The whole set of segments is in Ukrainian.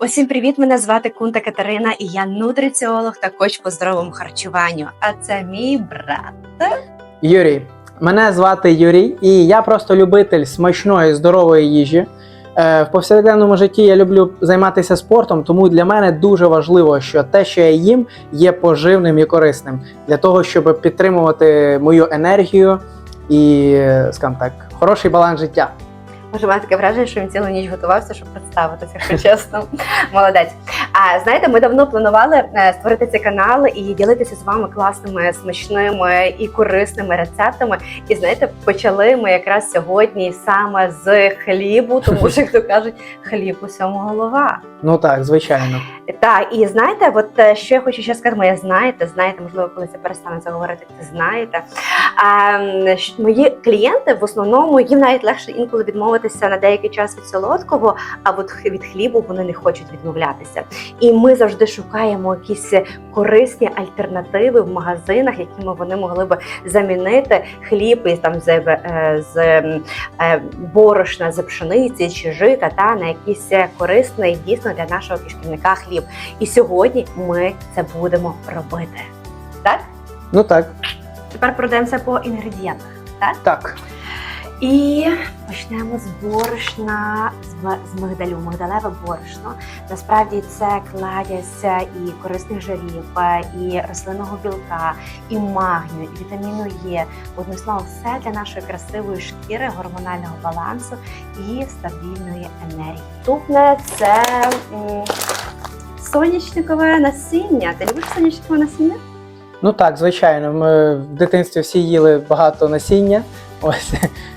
Усім привіт! Мене звати Кунта Катерина, і я нутриціолог та коч по здоровому харчуванню. А це мій брат. Юрій. Мене звати Юрій, і я просто любитель смачної здорової їжі. Е, В повсякденному житті я люблю займатися спортом, тому для мене дуже важливо, що те, що я їм, є поживним і корисним для того, щоб підтримувати мою енергію і, е, скажімо так, хороший баланс життя. Може, має таке враження, що він цілу ніч готувався, щоб представитися, якщо чесно. Молодець. Знаєте, ми давно планували е, створити цей канал і ділитися з вами класними, смачними і корисними рецептами. І знаєте, почали ми якраз сьогодні саме з хлібу, тому що, як то кажуть, хліб усьому голова. Ну так, звичайно. Так, і знаєте, от е, що я хочу ще сказати, моє знаєте, знаєте, можливо, коли це перестане це говорити, це знаєте. А, мої клієнти в основному їм навіть легше інколи відмовитися на деякий час від солодкого, а от від хлібу вони не хочуть відмовлятися. І ми завжди шукаємо якісь корисні альтернативи в магазинах, якими вони могли би замінити хліб із там з, е, з е, борошна з пшениці чи жита та на якийсь корисний дійсно для нашого кишківника хліб. І сьогодні ми це будемо робити. Так? Ну так, Тепер пройдемося по інгредієнтах. так. І почнемо з борошна, з, мигдалю, мигдалеве борошно. Насправді це кладяться і корисних жирів, е, і рослинного білка, і магнію, і вітаміну Е. Одним словом, все для нашої красивої шкіри, гормонального балансу і стабільної енергії. Наступне це м, соняшникове насіння. Ти любиш соняшникове насіння? Ну так, звичайно. Ми в дитинстві всі їли багато насіння. Ось.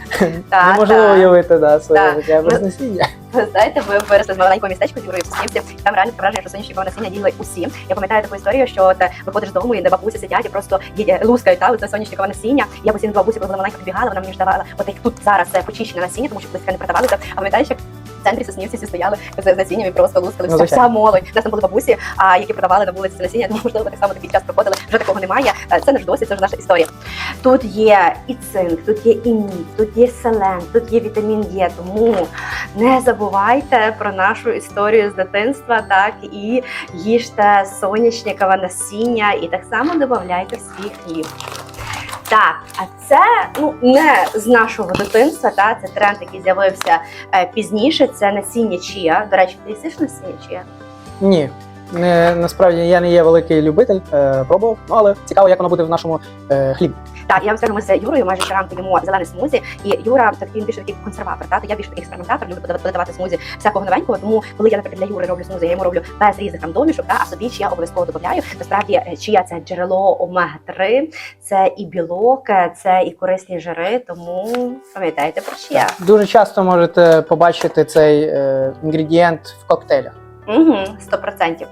Так, Неможливо так. уявити да, своє Так. життя без Ну, насіння. Ви знаєте, ми виросли з маленького містечка зі в Соснівці. Там реально враження, що соняшникове насіння їли усі. Я пам'ятаю таку історію, що от, е, виходиш з дому, і на бабусі сидять і просто їдять, лускають та, оце соняшникове насіння. Я постійно до бабусі, коли вона маленька підбігала, вона мені ж давала, от як тут зараз е, почищене насіння, тому що таке не продавалося. А пам'ятаєш, як центрі Соснівці всі стояли з насінням і просто лускали. Ну, Вся, вся молодь. У нас там були бабусі, а які продавали на вулиці насіння, тому можливо так само такий час проходили. Вже такого немає. Е, Це наш досвід, це ж наша історія. Тут є і цинк, тут є і мідь, тут є селен, тут є вітамін Е. Тому не забувайте про нашу історію з дитинства, так і їжте соняшникове насіння, і так само додавайте в свій хліб. Так, а це ну не з нашого дитинства, та це тренд, який з'явився е, пізніше. Це насіння чія. До речі, ти їсиш насіння чія? Ні. Не, насправді я не є великий любитель, е, пробував, ну, але цікаво, як воно буде в нашому е, хлібі. Так, я вам скажу, ми з Юрою майже щоранку їмо зелене смузі, і Юра такий він більше такий консерватор. Та то я більше експериментатор, люблю подавати, смузі всякого новенького. Тому коли я наприклад для Юри роблю смузі, я йому роблю без різних там домішок, та, а собі чия обов'язково додаю. Насправді е, чия це джерело омега 3 це і білок, е, це і корисні жири. Тому пам'ятайте про чия. Дуже часто можете побачити цей е, інгредієнт в коктейлях. Угу, 100%.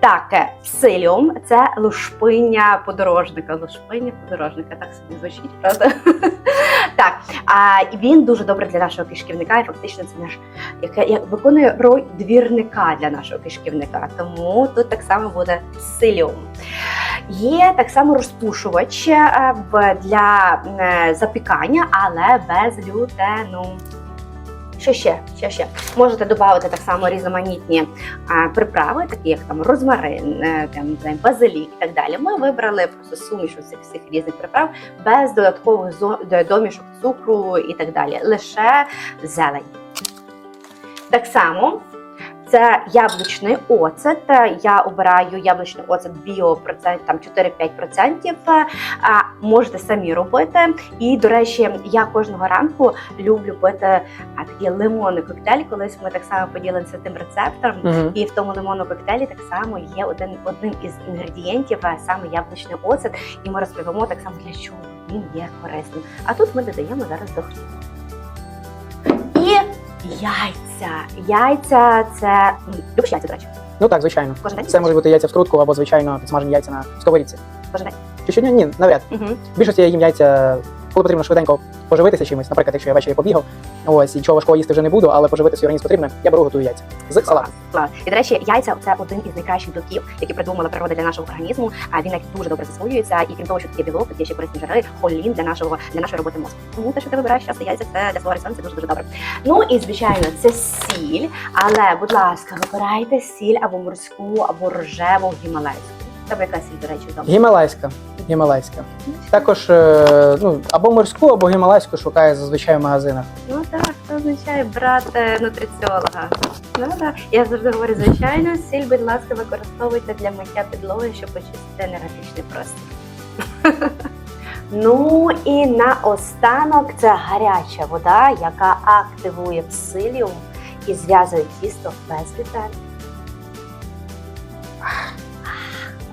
Так, е, псиліум – це лушпиня подорожника. Лушпиня подорожника, так собі звучить, правда? так, а він дуже добрий для нашого кишківника, і фактично це наш яке як виконує роль двірника для нашого кишківника. Тому тут так само буде псиліум. Є так само розпушувач е, для е, запікання, але без глютену. Що ще? Що ще? Можете додати так само різноманітні а, приправи, такі як там розмарин, е, там, не базилік і так далі. Ми вибрали просто суміш цих всіх різних приправ без додаткових домішок цукру і так далі. Лише зелень. Так само. Це яблучний оцет. Я обираю яблучний оцет біопроцент, там 4-5%. А можете самі робити. І, до речі, я кожного ранку люблю пити такі лимонний коктейль. Колись ми так само поділилися тим рецептом. Угу. І в тому лимонному коктейлі так само є один одним із інгредієнтів, саме яблучний оцет. І ми розповімо так само для чого він є корисним. А тут ми додаємо зараз до хліба. Яйця. Яйця це любиш яйця, до речі. Ну так, звичайно. Кожен день? Це може бути яйця в скрутку або звичайно підсмажені яйця на сковорідці. Кожен день. Чи щодня? Ні, навряд. Угу. Більшості я їм яйця коли потрібно швиденько поживитися чимось, наприклад, якщо я ввечері побігав, ось і нічого важкого їсти вже не буду, але поживити свій організм потрібно, я беру готую яйця з. Клас. І до речі, яйця це один із найкращих білків, які придумала природа для нашого організму. А він навіть дуже добре засвоюється. І крім того, що є білок, є ще корисні жири, холін для нашого для нашої роботи мозку. Тому те, що ти вибираєш часто яйця, це для свого це дуже дуже добре. Ну і звичайно, це сіль. Але, будь ласка, вибирайте сіль або морську, або рожеву гімалайську. Тебе яка сіль, до речі, вдома? Гімалайська. Гімалайська. Також е, ну, або морську, або гімалайську шукає зазвичай в магазинах. Ну так, це означає брат е, нутриціолога. Ну так. Я завжди говорю, звичайно, сіль, будь ласка, використовуйте для миття підлоги, щоб очистити енергетичний простір. Ну і наостанок це гаряча вода, яка активує псиліум і зв'язує тісто без деталей.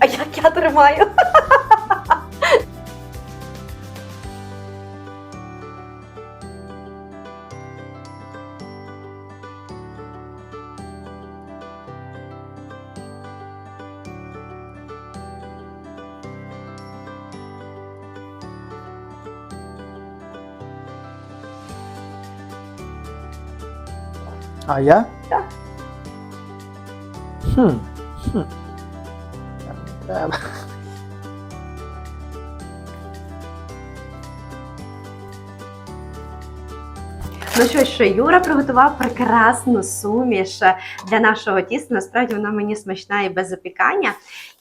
Як я тримаю? А я? Так. Хм. Хм. Треба. Ну що ж, Юра приготував прекрасну суміш для нашого тіста. Насправді вона мені смачна і без запікання.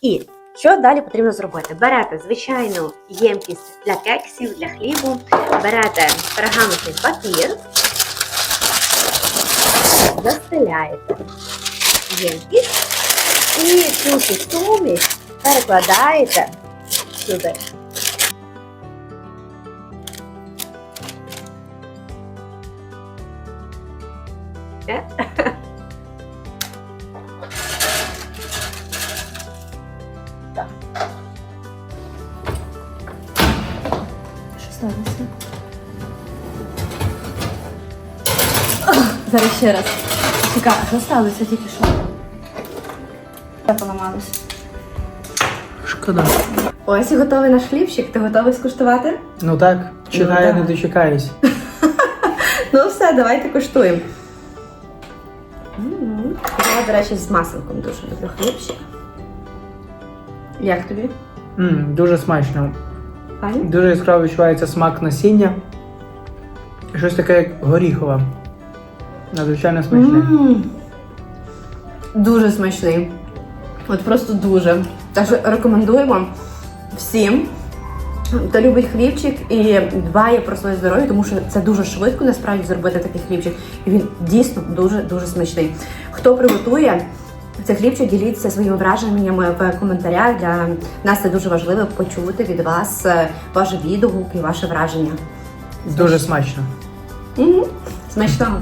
І що далі потрібно зробити? Берете звичайну ємкість для кексів, для хлібу, берете пергаментний папір, застеляєте ємкість і цю суміш перекладаєте сюди. Що сталося? Зараз ще раз. Чекай, що сталося тільки що? Я поламалася. Шкода. Ось і готовий наш хлібчик. Ти готовий скуштувати? Ну так, чекаю, Ну, не дочекаюсь. Ну все, давайте куштуємо. Я, до речі, з масликом дуже люблю хлібчик. Як тобі? м дуже смачно. Файно? Дуже яскраво відчувається смак насіння. Щось таке, як горіхове. Надзвичайно смачне. М. Дуже смачний. От просто дуже. Так що рекомендуємо всім, хто любить хлібчик і дбає про своє здоров'я, тому що це дуже швидко насправді зробити такий хлібчик. І він дійсно дуже дуже смачний. Хто приготує цей хлібчик, діліться своїми враженнями в коментарях. Для нас це дуже важливо почути від вас е, ваш відгук і ваше враження. Дуже смачно. Мгм. Смачного!